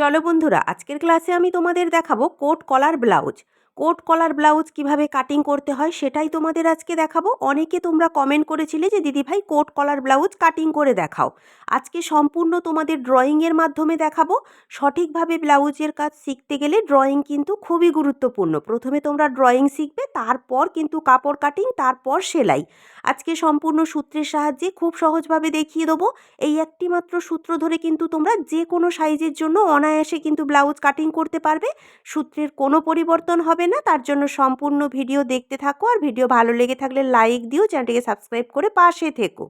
চলো বন্ধুরা আজকের ক্লাসে আমি তোমাদের দেখাবো coat collar blouse coat collar blouse কীভাবে কাটিং করতে হয় সেটাই তোমাদের আজকে দেখাবো। অনেকে তোমরা কমেন্ট করেছিলে যে, দিদিভাই, কোট কলার ব্লাউজ কাটিং করে দেখাও। আজকে সম্পূর্ণ তোমাদের ড্রয়িংয়ের মাধ্যমে দেখাবো। সঠিকভাবে ব্লাউজের কাজ শিখতে গেলে ড্রয়িং কিন্তু খুবই গুরুত্বপূর্ণ। প্রথমে তোমরা ড্রয়িং শিখবে, তারপর কিন্তু কাপড় কাটিং তারপর সেলাই। আজকে সম্পূর্ণ সূত্রের সাহায্যে খুব সহজভাবে দেখিয়ে দেবো। এই একটি মাত্র সূত্র ধরে কিন্তু তোমরা যে কোনো সাইজের জন্য অনায়াসে কিন্তু ব্লাউজ কাটিং করতে পারবে। সূত্রের কোনো পরিবর্তন হবে না। তার জন্য সম্পূর্ণ ভিডিও দেখতে থাকো আর ভিডিও ভালো লেগে থাকলে লাইক দিও, চ্যানেলটিকে সাবস্ক্রাইব করে পাশে থেকো।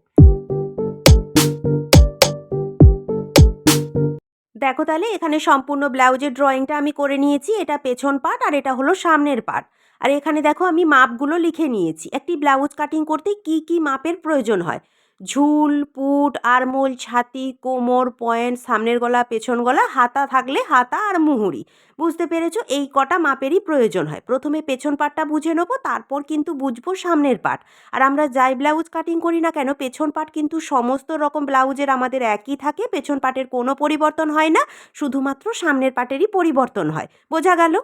দেখো তাহলে, এখানে সম্পূর্ণ ব্লাউজের ড্রয়িংটা আমি করে নিয়েছি, এটা পেছন পার্ট আর এটা হলো সামনের পার্ট। আর এখানে দেখো আমি মাপগুলো লিখে নিয়েছি, একটি ব্লাউজ কাটিং করতে কি কি মাপের প্রয়োজন হয়? ঝুল, পুট, আরমোল, ছাতি, কোমর, পয়েন্ট, সামনের গলা, পেছন গলা, হাতা থাকলে হাতা আর মুহুরি। বুঝতে পেরেছ? এই কটা মাপেরই প্রয়োজন হয়। প্রথমে পেছন পাটটা বুঝে নেব, তারপর কিন্তু বুঝব সামনের পাট। আর আমরা যাই ব্লাউজ কাটিং করি না কেন, পেছন পাট কিন্তু সমস্ত রকম ব্লাউজের আমাদের একই থাকে, পেছন পাটের কোনো পরিবর্তন হয় না, শুধুমাত্র সামনের পাটেরই পরিবর্তন হয়। বোঝা গেল?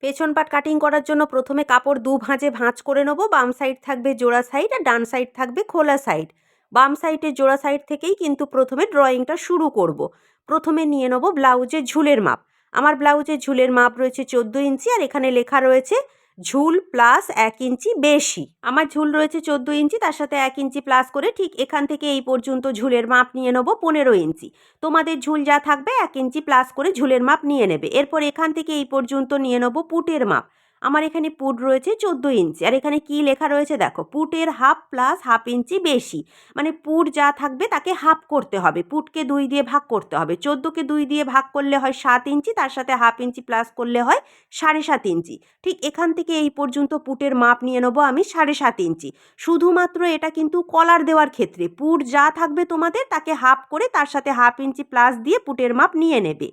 পেছন পাট কাটিং করার জন্য প্রথমে কাপড় দু ভাঁজে ভাঁজ করে নেব, বাম সাইড থাকবে জোড়া সাইড আর ডান সাইড থাকবে খোলা সাইড। বাম সাইডের জোড়া সাইড থেকেই কিন্তু প্রথমে ড্রয়িংটা শুরু করব। প্রথমে নিয়ে নেব ব্লাউজের ঝুলের মাপ। আমার ব্লাউজের ঝুলের মাপ রয়েছে চোদ্দ ইঞ্চি আর এখানে লেখা রয়েছে ঝুল প্লাস এক ইঞ্চি বেশি। আমার ঝুল রয়েছে চোদ্দ ইঞ্চি, তার সাথে এক ইঞ্চি প্লাস করে ঠিক এখান থেকে এই পর্যন্ত ঝুলের মাপ নিয়ে নেব পনেরো ইঞ্চি। তোমাদের ঝুল যা থাকবে, এক ইঞ্চি প্লাস করে ঝুলের মাপ নিয়ে নেবে। এরপর এখান থেকে এই পর্যন্ত নিয়ে নেব পুটের মাপ। আমার এখানে পুট রয়েছে চোদ্দ ইঞ্চি। আর এখানে কি লেখা রয়েছে দেখো, পুটের হাফ প্লাস হাফ ইঞ্চি বেশি। মানে পুট যা থাকবে তাকে হাফ করতে হবে। পুটকে দুই দিয়ে ভাগ করতে হবে। চোদ্দোকে দুই দিয়ে ভাগ করলে হয় সাত ইঞ্চি, তার সাথে হাফ ইঞ্চি প্লাস করলে হয় সাড়ে সাত ইঞ্চি। ঠিক এখান থেকে এই পর্যন্ত পুটের মাপ নিয়ে নেব আমি সাড়ে সাত ইঞ্চি। শুধুমাত্র এটা কিন্তু কলার দেওয়ার ক্ষেত্রে। পুট যা থাকবে তোমাদের তাকে হাফ করে তার সাথে হাফ ইঞ্চি প্লাস দিয়ে পুটের মাপ নিয়ে নেবে।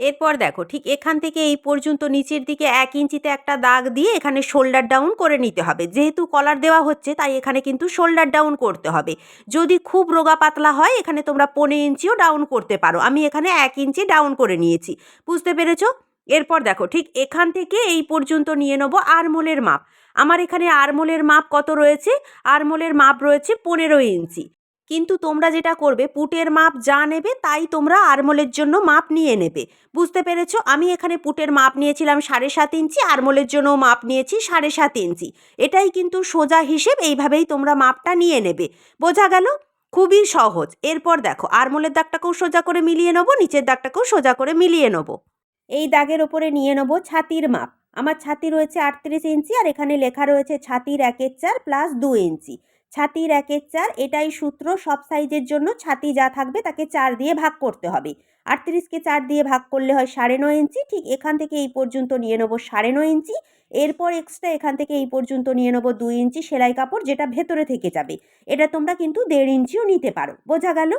এরপর দেখো, ঠিক এখান থেকে এই পর্যন্ত নিচের দিকে এক ইঞ্চিতে একটা দাগ দিয়ে এখানে শোল্ডার ডাউন করে নিতে হবে। যেহেতু কলার দেওয়া হচ্ছে, তাই এখানে কিন্তু শোল্ডার ডাউন করতে হবে। যদি খুব রোগা পাতলা হয়, এখানে তোমরা পনেরো ইঞ্চিও ডাউন করতে পারো। আমি এখানে এক ইঞ্চি ডাউন করে নিয়েছি। বুঝতে পেরেছ? এরপর দেখো, ঠিক এখান থেকে এই পর্যন্ত নিয়ে নেব আরমোলের মাপ। আমার এখানে আরমোলের মাপ কত রয়েছে? আরমোলের মাপ রয়েছে পনেরো ইঞ্চি। কিন্তু তোমরা যেটা করবে, পুটের মাপ যা নেবে তাই তোমরা আরমোলের জন্য মাপ নিয়ে নেবে। বুঝতে পেরেছ? আমি এখানে পুটের মাপ নিয়েছিলাম সাড়ে সাত ইঞ্চি, আরমোলের জন্য মাপ নিয়েছি সাড়ে সাত ইঞ্চি। এটাই কিন্তু সোজা হিসেব, এইভাবেই তোমরা মাপটা নিয়ে নেবে। বোঝা গেল? খুবই সহজ। এরপর দেখো, আরমোলের দাগটাকেও সোজা করে মিলিয়ে নেব, নিচের দাগটাকেও সোজা করে মিলিয়ে নেব। এই দাগের ওপরে নিয়ে নেব ছাতির মাপ। আমার ছাতি রয়েছে আটত্রিশ ইঞ্চি আর এখানে লেখা রয়েছে ছাতির একের চার প্লাস দু ইঞ্চি। ছাতির একের চার, এটাই সূত্র। সব সাইজের জন্য ছাতি যা থাকবে তাকে চার দিয়ে ভাগ করতে হবে। আটত্রিশকে চার দিয়ে ভাগ করলে হয় সাড়ে নয় ইঞ্চি। ঠিক এখান থেকে এই পর্যন্ত নিয়ে নেব সাড়ে নয় ইঞ্চি। এরপর এক্সট্রা এখান থেকে এই পর্যন্ত নিয়ে নেব দুই ইঞ্চি সেলাই কাপড়, যেটা ভেতরে থেকে যাবে। এটা তোমরা কিন্তু দেড় ইঞ্চিও নিতে পারো। বোঝা গেল?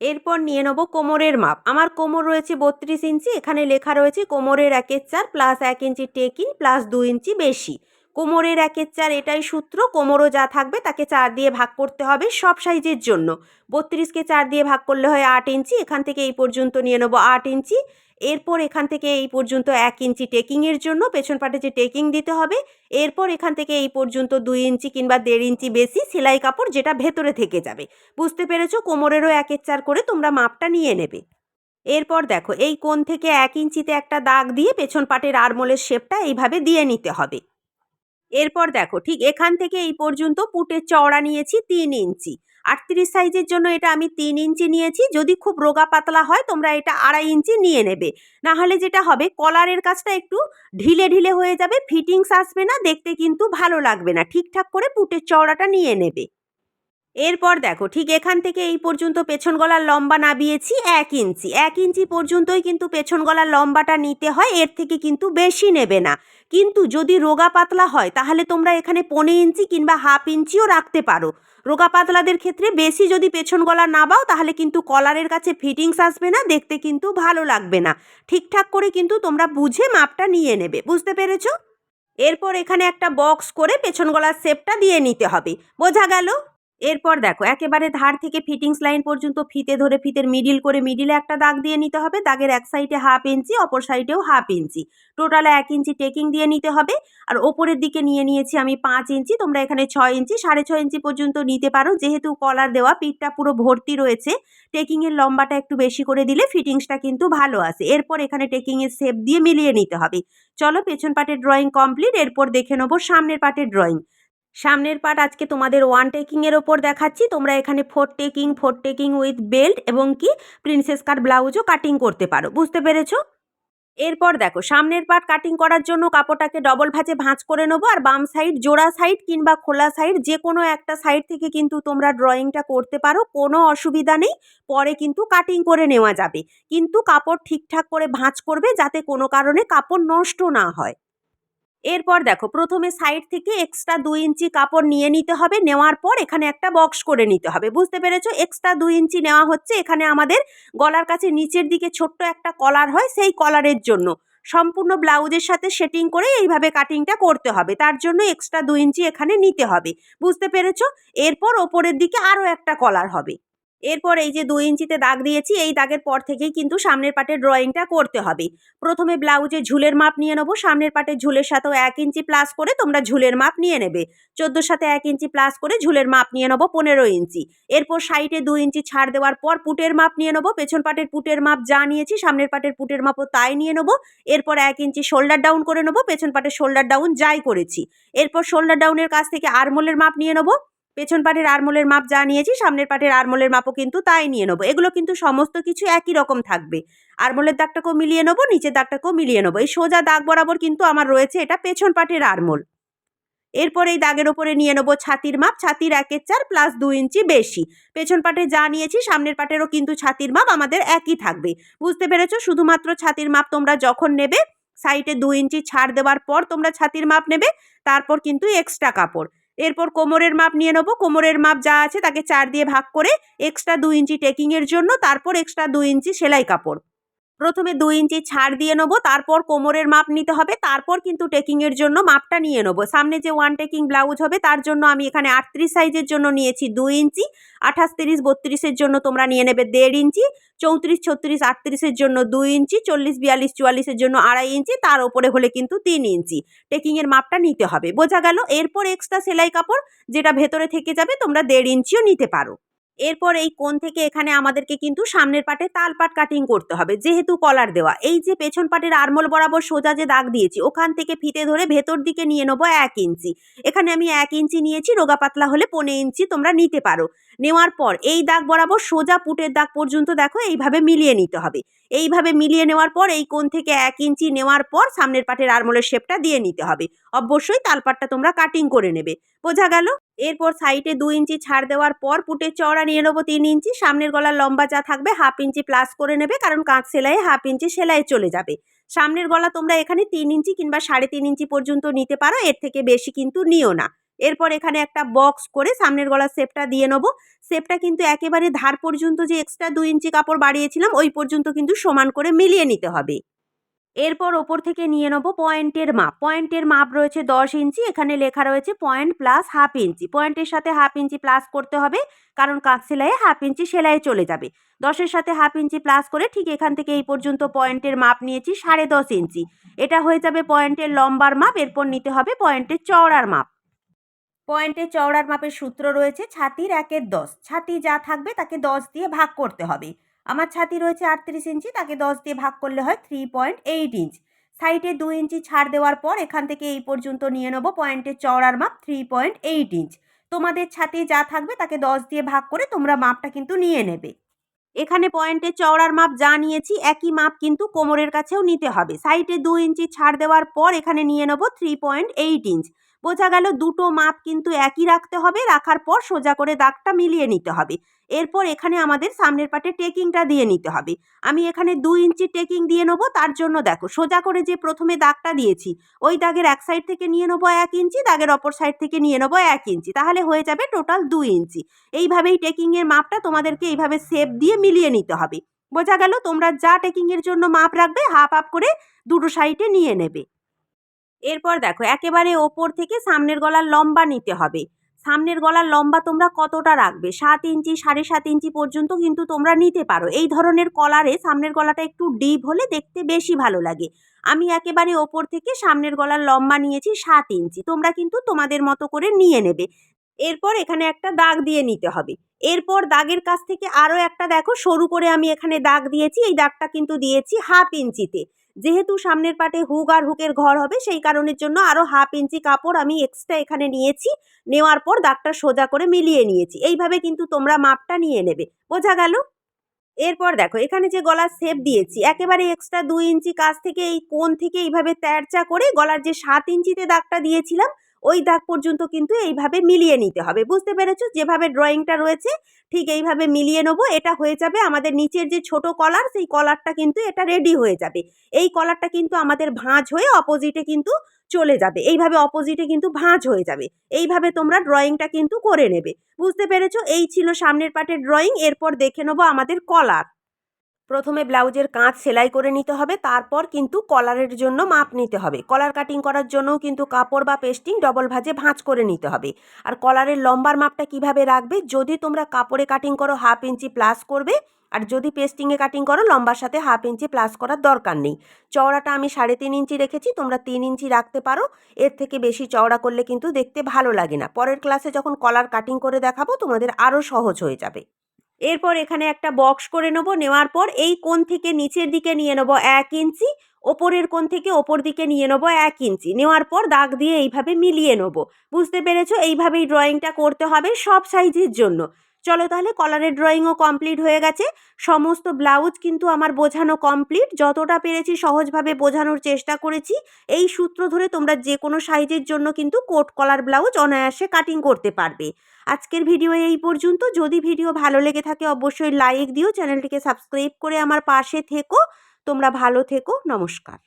এরপর নিয়ে নেব কোমরের মাপ। আমার কোমর রয়েছে বত্রিশ ইঞ্চি, এখানে লেখা রয়েছে কোমরের একের চার প্লাস এক ইঞ্চি টেকিং প্লাস দু ইঞ্চি বেশি। কোমরের একের চার এটাই সূত্র, কোমরও যা থাকবে তাকে চার দিয়ে ভাগ করতে হবে সব সাইজের জন্য। বত্রিশকে চার দিয়ে ভাগ করলে হয় আট ইঞ্চি, এখান থেকে এই পর্যন্ত নিয়ে নেব আট ইঞ্চি। এরপর এখান থেকে এই পর্যন্ত এক ইঞ্চি টেকিংয়ের জন্য, পেছন পাটে যে টেকিং দিতে হবে, এরপর এখান থেকে এই পর্যন্ত দুই ইঞ্চি কিংবা দেড় ইঞ্চি বেশি সেলাই কাপড় যেটা ভেতরে থেকে যাবে। বুঝতে পেরেছ? কোমরেরও একের চার করে তোমরা মাপটা নিয়ে নেবে। এরপর দেখো, এই কোণ থেকে এক ইঞ্চিতে একটা দাগ দিয়ে পেছন পাটের আরমোলের শেপটা এইভাবে দিয়ে নিতে হবে। এরপর দেখো, ঠিক এখান থেকে এই পর্যন্ত পুটের চওড়া নিয়েছি তিন ইঞ্চি। আটত্রিশ সাইজের জন্য এটা আমি তিন ইঞ্চি নিয়েছি, যদি খুব রোগা পাতলা হয় তোমরা এটা আড়াই ইঞ্চি নিয়ে নেবে। না হলে যেটা হবে, কলারের কাজটা একটু ঢিলে ঢিলে হয়ে যাবে, ফিটিংস আসবে না, দেখতে কিন্তু ভালো লাগবে না। ঠিকঠাক করে পুটের চওড়াটা নিয়ে নেবে। এরপর দেখো, ঠিক এখান থেকে এই পর্যন্ত পেছন গলার লম্বা নাবিয়েছি এক ইঞ্চি। এক ইঞ্চি পর্যন্তই কিন্তু পেছন গলার লম্বাটা নিতে হয়, এর থেকে কিন্তু বেশি নেবে না। কিন্তু যদি রোগা পাতলা হয়, তাহলে তোমরা এখানে পনেরো ইঞ্চি কিংবা হাফ ইঞ্চিও রাখতে পারো। রোগা পাতলাদের ক্ষেত্রে বেশি যদি পেছন গলা নাবাও, তাহলে কিন্তু কলারের কাছে ফিটিংস আসবে না, দেখতে কিন্তু ভালো লাগবে না। ঠিকঠাক করে কিন্তু তোমরা বুঝে মাপটা নিয়ে নেবে, বুঝতে পেরেছ? এরপর এখানে একটা বক্স করে পেছন গলার শেপটা দিয়ে নিতে হবে। বোঝা গেল? এরপর দেখো, একেবারে ধার থেকে ফিটিংস লাইন পর্যন্ত ফিতে ধরে ফিতের মিডিল করে মিডিলে একটা দাগ দিয়ে নিতে হবে। দাগের এক সাইডে হাফ ইঞ্চি অপর সাইডেও হাফ ইঞ্চি টোটালে এক ইঞ্চি টেকিং দিয়ে নিতে হবে। আর ওপরের দিকে নিয়ে নিয়েছি আমি পাঁচ ইঞ্চি তোমরা এখানে ছয় ইঞ্চি সাড়ে ছয় ইঞ্চি পর্যন্ত নিতে পারো। যেহেতু কলার দেওয়া, পিঠটা পুরো ভর্তি রয়েছে টেকিংয়ের লম্বাটা একটু বেশি করে দিলে ফিটিংসটা কিন্তু ভালো আসে। এরপর এখানে টেকিংয়ের শেপ দিয়ে মিলিয়ে নিতে হবে। চলো পেছন পাটের ড্রয়িং কমপ্লিট এরপর দেখে নেব সামনের পাটের ড্রয়িং সামনের পার্ট আজকে তোমাদের ওয়ান টেকিংয়ের ওপর দেখাচ্ছি। তোমরা এখানে four taking four taking with belt এবং কি প্রিন্সেস কাট ব্লাউজও কাটিং করতে পারো। বুঝতে পেরেছ? এরপর দেখো, সামনের পার্ট কাটিং করার জন্য কাপড়টাকে ডবল ভাঁজে ভাঁজ করে নেব আর বাম সাইড জোড়া সাইড কিংবা খোলা সাইড যে কোনো একটা সাইড থেকে কিন্তু তোমরা ড্রয়িংটা করতে পারো, কোনো অসুবিধা নেই। পরে কিন্তু কাটিং করে নেওয়া যাবে। কিন্তু কাপড় ঠিকঠাক করে ভাঁজ করবে যাতে কোনো কারণে কাপড় নষ্ট না হয়। এরপর দেখো, প্রথমে সাইড থেকে এক্সট্রা দুই ইঞ্চি কাপড় নিয়ে নিতে হবে, নেওয়ার পর এখানে একটা বক্স করে নিতে হবে। বুঝতে পেরেছ? এক্সট্রা দুই ইঞ্চি নেওয়া হচ্ছে, এখানে আমাদের গলার কাছে নিচের দিকে ছোট্ট একটা কলার হয়, সেই কলারের জন্য। সম্পূর্ণ ব্লাউজের সাথে সেটিং করে এইভাবে কাটিংটা করতে হবে, তার জন্য এক্সট্রা দুই ইঞ্চি এখানে নিতে হবে। বুঝতে পেরেছ? এরপর ওপরের দিকে আরও একটা কলার হবে। এরপর এই যে দুই ইঞ্চিতে দাগ দিয়েছি, এই দাগের পর থেকেই কিন্তু সামনের পাটের ড্রয়িংটা করতে হবে। প্রথমে ব্লাউজে ঝুলের মাপ নিয়ে নেব, সামনের পাটের ঝুলের সাথেও এক ইঞ্চি প্লাস করে তোমরা ঝুলের মাপ নিয়ে নেবে। চোদ্দোর সাথে এক ইঞ্চি প্লাস করে ঝুলের মাপ নিয়ে নেব পনেরো ইঞ্চি। এরপর সাইডে দুই ইঞ্চি ছাড় দেওয়ার পর পুটের মাপ নিয়ে নেব, পেছন পাটের পুটের মাপ যা নিয়েছি, সামনের পাটের পুটের মাপও তাই নিয়ে নেব। এরপর এক ইঞ্চি শোল্ডার ডাউন করে নেব, পেছন পাটের শোল্ডার ডাউন যাই করেছি। এরপর শোল্ডার ডাউনের কাছ থেকে আরমোলের মাপ নিয়ে নেব। পেছন পাটের আরমোলের মাপ যা নিয়েছি, সামনের পাটের আরমোলের মাপও কিন্তু তাই নিয়ে নেব। এগুলো কিন্তু সমস্ত কিছু একই রকম থাকবে। আরমোলের দাগটাকেও মিলিয়ে নেব, নিচের দাগটাকেও মিলিয়ে নেব। এই সোজা দাগ বরাবর কিন্তু আমার রয়েছে এটা পেছন পাটের আরমোল। এরপর এই দাগের ওপরে নিয়ে নেব ছাতির মাপ, ছাতির একের চার প্লাস দু ইঞ্চি বেশি। পেছন পাটে যা নিয়েছি, সামনের পাটেরও কিন্তু ছাতির মাপ আমাদের একই থাকবে। বুঝতে পেরেছ? শুধুমাত্র ছাতির মাপ তোমরা যখন নেবে সাইডে দু ইঞ্চি ছাড় দেওয়ার পর তোমরা ছাতির মাপ নেবে, তারপর কিন্তু এক্সট্রা কাপড়। এরপর কোমরের মাপ নিয়ে নেব। কোমরের মাপ যা আছে তাকে চার দিয়ে ভাগ করে এক্সট্রা দু ইঞ্চি টেকিংয়ের জন্য, তারপর এক্সট্রা দু ইঞ্চি সেলাই কাপড়। প্রথমে দুই ইঞ্চি ছাড় দিয়ে নেব, তারপর কোমরের মাপ নিতে হবে, তারপর কিন্তু টেকিংয়ের জন্য মাপটা নিয়ে নেব। সামনে যে ওয়ান টেকিং ব্লাউজ হবে, তার জন্য আমি এখানে আটত্রিশ সাইজের জন্য নিয়েছি দুই ইঞ্চি, আঠাশ, তিরিশ বত্রিশের জন্য তোমরা নিয়ে নেবে দেড় ইঞ্চি, চৌত্রিশ, ছত্রিশ আটত্রিশের জন্য দুই ইঞ্চি, চল্লিশ, বিয়াল্লিশ চুয়াল্লিশের জন্য আড়াই ইঞ্চি, তার ওপরে হলে কিন্তু তিন ইঞ্চি। টেকিংয়ের মাপটা নিতে হবে। বোঝা গেল? এরপর এক্সট্রা সেলাই কাপড় যেটা ভেতরে থেকে যাবে, তোমরা দেড় ইঞ্চিও নিতে পারো। এরপর এই কোণ থেকে এখানে আমাদেরকে কিন্তু সামনের পাটে তালপাট কাটিং করতে হবে। যেহেতু কলার দেওয়া, এই যে পেছন পাটের আরমোল বরাবর সোজা যে দাগ দিয়েছি, ওখান থেকে ফিতে ধরে ভেতর দিকে নিয়ে নেব এক ইঞ্চি। এখানে আমি এক ইঞ্চি নিয়েছি, রোগা পাতলা হলে পনে ইঞ্চি তোমরা নিতে পারো। নেওয়ার পর এই দাগ বরাবর সোজা পুটের দাগ পর্যন্ত দেখো, এইভাবে মিলিয়ে নিতে হবে। এইভাবে মিলিয়ে নেওয়ার পর এই কোণ থেকে এক ইঞ্চি নেওয়ার পর সামনের পাটের আরমোলের শেপটা দিয়ে নিতে হবে। অবশ্যই তালপাটটা তোমরা কাটিং করে নেবে। বোঝা গেল? এরপর সাইডে দু ইঞ্চি ছাড় দেওয়ার পর পুটের চওড়া নিয়ে নেব তিন ইঞ্চি। সামনের গলার লম্বা যা থাকবে হাফ ইঞ্চি প্লাস করে নেবে কারণ কাঁচ সেলাইয়ে হাফ ইঞ্চি সেলাই চলে যাবে। সামনের গলা তোমরা এখানে তিন ইঞ্চি কিংবা সাড়ে তিন ইঞ্চি পর্যন্ত নিতে পারো, এর থেকে বেশি কিন্তু নিও না। এরপর এখানে একটা বক্স করে সামনের গলার শেপটা দিয়ে নেব। শেপটা কিন্তু একেবারে ধার পর্যন্ত যে এক্সট্রা দু ইঞ্চি কাপড় বাড়িয়েছিলাম, ওই পর্যন্ত কিন্তু সমান করে মিলিয়ে নিতে হবে। এরপর ওপর থেকে নিয়ে নেব পয়েন্টের মাপ। পয়েন্টের মাপ রয়েছে দশ ইঞ্চি, এখানে লেখা রয়েছে পয়েন্ট প্লাস হাফ ইঞ্চি। পয়েন্টের সাথে হাফ ইঞ্চি প্লাস করতে হবে, কারণ কাঁচ সেলাইয়ে হাফ ইঞ্চি সেলাই চলে যাবে। দশের সাথে হাফ ইঞ্চি প্লাস করে ঠিক এখান থেকে এই পর্যন্ত পয়েন্টের মাপ নিয়েছি সাড়ে দশ ইঞ্চি। এটা হয়ে যাবে পয়েন্টের লম্বার মাপ, এরপর নিতে হবে পয়েন্টের চওড়ার মাপ। পয়েন্টের চওড়ার মাপের সূত্র রয়েছে ছাতির একের দশ। ছাতি যা থাকবে তাকে দশ দিয়ে ভাগ করতে হবে। আমার ছাতি রয়েছে আটত্রিশ ইঞ্চি, তাকে দশ দিয়ে ভাগ করলে হয় থ্রি পয়েন্ট এইট ইঞ্চ সাইডে দু ইঞ্চি ছাড় দেওয়ার পর এখান থেকে এই পর্যন্ত নিয়ে নেব পয়েন্টের চওড়ার মাপ থ্রি পয়েন্ট এইট ইঞ্চ তোমাদের ছাতি যা থাকবে তাকে দশ দিয়ে ভাগ করে তোমরা মাপটা কিন্তু নিয়ে নেবে। এখানে পয়েন্টের চওড়ার মাপ যা নিয়েছি, একই মাপ কিন্তু কোমরের কাছেও নিতে হবে। সাইডে দু ইঞ্চি ছাড় দেওয়ার পর এখানে নিয়ে নেব থ্রি পয়েন্ট এইট ইঞ্চ বোঝা গেল দুটো মাপ কিন্তু একই রাখতে হবে, রাখার পর সোজা করে দাগটা মিলিয়ে নিতে হবে। এরপর এখানে আমাদের সামনের পাটে টেকিংটা দিয়ে নিতে হবে। আমি এখানে দু ইঞ্চি টেকিং দিয়ে নেব, তার জন্য দেখো সোজা করে যে প্রথমে দাগটা দিয়েছি, ওই দাগের এক সাইড থেকে নিয়ে নেব এক ইঞ্চি, দাগের অপর সাইড থেকে নিয়ে নেব এক ইঞ্চি, তাহলে হয়ে যাবে টোটাল দু ইঞ্চি। এইভাবেই টেকিংয়ের মাপটা তোমাদেরকে এইভাবে সেপ দিয়ে মিলিয়ে নিতে হবে। বোঝা গেল তোমরা যা টেকিংয়ের জন্য মাপ রাখবে, হাফ হাফ করে দুটো সাইডে নিয়ে নেবে। এরপর দেখো, একেবারে ওপর থেকে সামনের গলার লম্বা নিতে হবে। সামনের গলার লম্বা তোমরা কতটা রাখবে? সাত ইঞ্চি, সাড়ে সাত ইঞ্চি পর্যন্ত কিন্তু তোমরা নিতে পারো। এই ধরনের কলারে সামনের গলাটা একটু ডিপ হলে দেখতে বেশি ভালো লাগে। আমি একেবারে ওপর থেকে সামনের গলার লম্বা নিয়েছি সাত ইঞ্চি। তোমরা কিন্তু তোমাদের মতো করে নিয়ে নেবে। এরপর এখানে একটা দাগ দিয়ে নিতে হবে। এরপর দাগের কাছ থেকে আরও একটা দেখো, সরু করে আমি এখানে দাগ দিয়েছি। এই দাগটা কিন্তু দিয়েছি হাফ ইঞ্চিতে। যেহেতু সামনের পাটে হুক আর হুকের ঘর হবে, সেই কারণের জন্য আরও হাফ ইঞ্চি কাপড় আমি এক্সট্রা এখানে নিয়েছি। নেওয়ার পর দাগটা সোজা করে মিলিয়ে নিয়েছি। এইভাবে কিন্তু তোমরা মাপটা নিয়ে নেবে। বোঝা গেল? এরপর দেখো, এখানে যে গলার শেপ দিয়েছি, একেবারে এক্সট্রা দুই ইঞ্চি কাছ থেকে এই কোন থেকে এইভাবে তেরচা করে গলার যে সাত ইঞ্চিতে দাগটা দিয়েছিলাম ওই দাগ পর্যন্ত কিন্তু এইভাবে মিলিয়ে নিতে হবে। বুঝতে পেরেছ? যেভাবে ড্রয়িংটা রয়েছে, ঠিক এইভাবে মিলিয়ে নেব। এটা হয়ে যাবে আমাদের নিচের যে ছোট কলার, সেই কলারটা কিন্তু এটা রেডি হয়ে যাবে। এই কলারটা কিন্তু আমাদের ভাঁজ হয়ে অপোজিটে কিন্তু চলে যাবে। এইভাবে অপোজিটে কিন্তু ভাঁজ হয়ে যাবে। এইভাবে তোমরা ড্রয়িংটা কিন্তু করে নেবে। বুঝতে পেরেছ? এই ছিল সামনের পাটের ড্রয়িং। এরপর দেখে নেব আমাদের কলার। প্রথমে ব্লাউজের কাঁচ সেলাই করে নিতে হবে, তারপর কিন্তু কলারের জন্য মাপ নিতে হবে। কলার কাটিং করার জন্যও কিন্তু কাপড় বা পেস্টিং ডবল ভাজে ভাঁজ করে নিতে হবে। আর কলারের লম্বার মাপটা কীভাবে রাখবে? যদি তোমরা কাপড়ে কাটিং করো হাফ ইঞ্চি প্লাস করবে, আর যদি পেস্টিংয়ে কাটিং করো, লম্বার সাথে হাফ ইঞ্চি প্লাস করার দরকার নেই। চওড়াটা আমি সাড়ে তিন ইঞ্চি রেখেছি, তোমরা তিন ইঞ্চি রাখতে পারো। এর থেকে বেশি চওড়া করলে কিন্তু দেখতে ভালো লাগে না। পরের ক্লাসে যখন কলার কাটিং করে দেখাবো, তোমাদের আরও সহজ হয়ে যাবে। এরপর এখানে একটা বক্স করে নেব, নেওয়ার পর এই কোণ থেকে নিচের দিকে নিয়ে নেব এক ইঞ্চি, ওপরের কোণ থেকে ওপর দিকে নিয়ে নেব এক ইঞ্চি। নেওয়ার পর দাগ দিয়ে এইভাবে মিলিয়ে নেব। বুঝতে পেরেছ? এইভাবেই ড্রয়িংটা করতে হবে সব সাইজের জন্য। চলো তাহলে কলারের ড্রয়িংও কমপ্লিট হয়ে গেছে। সমস্ত ব্লাউজ কিন্তু আমার বোঝানো কমপ্লিট যতটা পেরেছি সহজভাবে বোঝানোর চেষ্টা করেছি। এই সূত্র ধরে তোমরা যে কোনো সাইজের জন্য কিন্তু কোট কলার ব্লাউজ অনায়াসে কাটিং করতে পারবে। আজকের ভিডিও এই পর্যন্ত। যদি ভিডিও ভালো লেগে থাকে, অবশ্যই লাইক দিও। চ্যানেলটিকে সাবস্ক্রাইব করে আমার পাশে থেকো। তোমরা ভালো থেকো। নমস্কার।